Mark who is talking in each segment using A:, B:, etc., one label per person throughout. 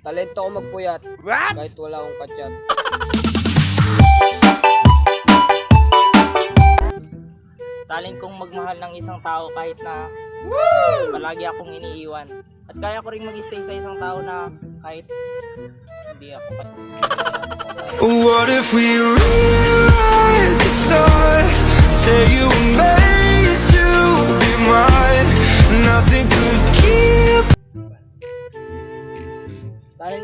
A: Talento ko magpuyat. Kahit wala akong kachat.
B: Talent kong magmahal ng isang tao kahit na palagi akong iniiwan. At kaya ko rin mag-stay sa isang tao na kahit hindi ako
C: What if we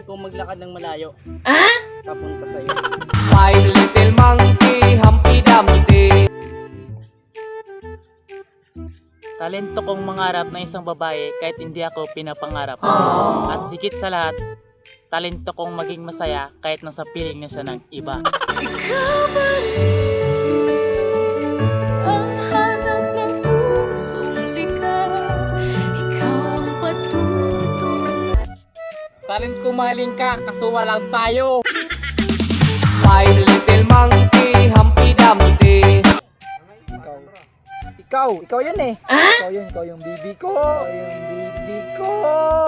B: kong maglakad ng malayo. Papunta sa'yo.
A: My little monkey, Humpty Dumpty.
B: Talento kong mangarap na isang babae kahit hindi ako pinapangarap. At higit sa lahat, talento kong maging masaya kahit nasa piling na siya ng iba.
D: Ikaw pa rin
B: Kong mahalin ka kaso walang tayo.
A: My little monkey, Humpty Dumpty.
B: Ikaw, ikaw yan eh. Ikaw yun, ikaw yung bibi ko. Ikaw yung bibi ko.